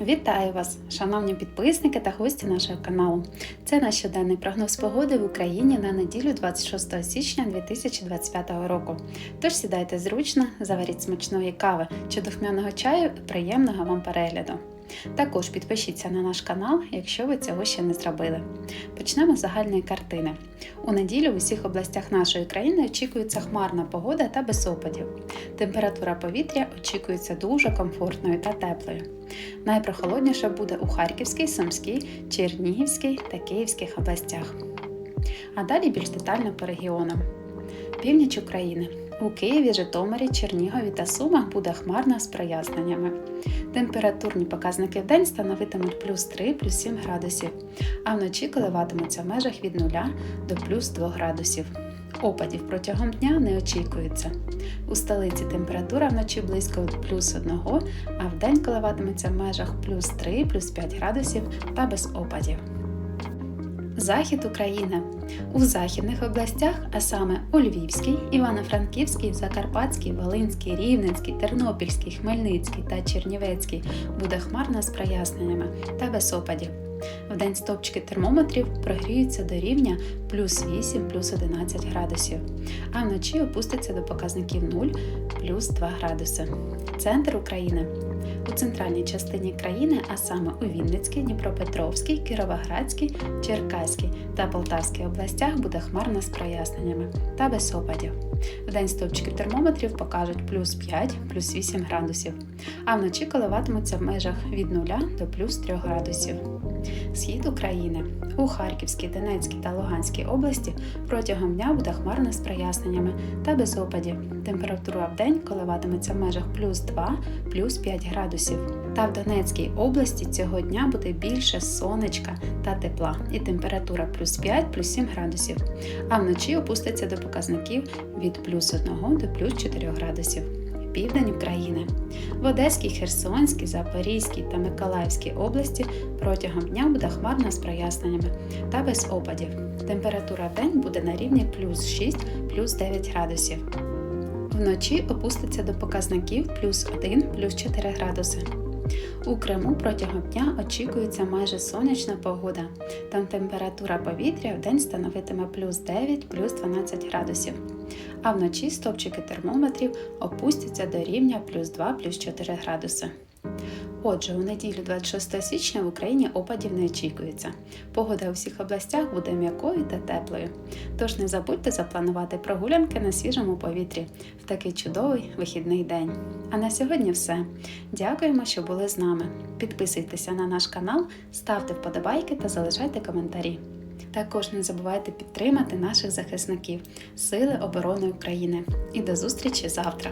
Вітаю вас, шановні підписники та гості нашого каналу. Це наш щоденний прогноз погоди в Україні на неділю 26 січня 2025 року. Тож сідайте зручно, заваріть смачної кави чи духмяного чаю і приємного вам перегляду. Також підпишіться на наш канал, якщо ви цього ще не зробили. Почнемо з загальної картини. У неділю в усіх областях нашої країни очікується хмарна погода та без опадів. Температура повітря очікується дуже комфортною та теплою. Найпрохолодніше буде у Харківській, Сумській, Чернігівській та Київських областях. А далі більш детально по регіонам. Північ України. У Києві, Житомирі, Чернігові та Сумах буде хмарно з проясненнями. Температурні показники в день становитимуть плюс 3 плюс 7 градусів, а вночі коливатимуться в межах від 0 до плюс 2 градусів. Опадів протягом дня не очікується. У столиці температура вночі близько плюс 1, а вдень коливатиметься в межах плюс 3 плюс 5 градусів та без опадів. Захід України. У західних областях, а саме у Львівській, Івано-Франківській, Закарпатській, Волинській, Рівненській, Тернопільській, Хмельницькій та Чернівецькій буде хмарно з проясненнями та без опадів. Вдень стопчики термометрів прогріються до рівня плюс 8 плюс 11 градусів, а вночі опуститься до показників 0 плюс 2 градуси. Центр України. У центральній частині країни, а саме у Вінницькій, Дніпропетровській, Кіровоградській, Черкаській та Полтавській областях буде хмарно з проясненнями та без опадів. В день стовпчики термометрів покажуть плюс 5, плюс 8 градусів, а вночі коливатимуться в межах від 0 до плюс 3 градусів. Схід України. У Харківській, Донецькій та Луганській області протягом дня буде хмарно з проясненнями та без опадів. Температура в день коливатиметься в межах плюс 2, плюс 5 градусів. Та в Донецькій області цього дня буде більше сонечка та тепла, і температура плюс 5, плюс 7 градусів. А вночі опуститься до показників від плюс 1 до плюс 4 градусів. Південь України. В Одеській, Херсонській, Запорізькій та Миколаївській області протягом дня буде хмарно з проясненнями та без опадів. Температура в день буде на рівні плюс 6 плюс 9 градусів. Вночі опуститься до показників плюс 1 плюс 4 градуси. У Криму протягом дня очікується майже сонячна погода. Там температура повітря в день становитиме плюс 9 плюс 12 градусів. А вночі стопчики термометрів опустяться до рівня плюс 2 плюс 4 градуси. Отже, у неділю 26 січня в Україні опадів не очікується. Погода у всіх областях буде м'якою та теплою. Тож не забудьте запланувати прогулянки на свіжому повітрі в такий чудовий вихідний день. А на сьогодні все. Дякуємо, що були з нами. Підписуйтеся на наш канал, ставте вподобайки та залишайте коментарі. Також не забувайте підтримати наших захисників Сили оборони України. І до зустрічі завтра!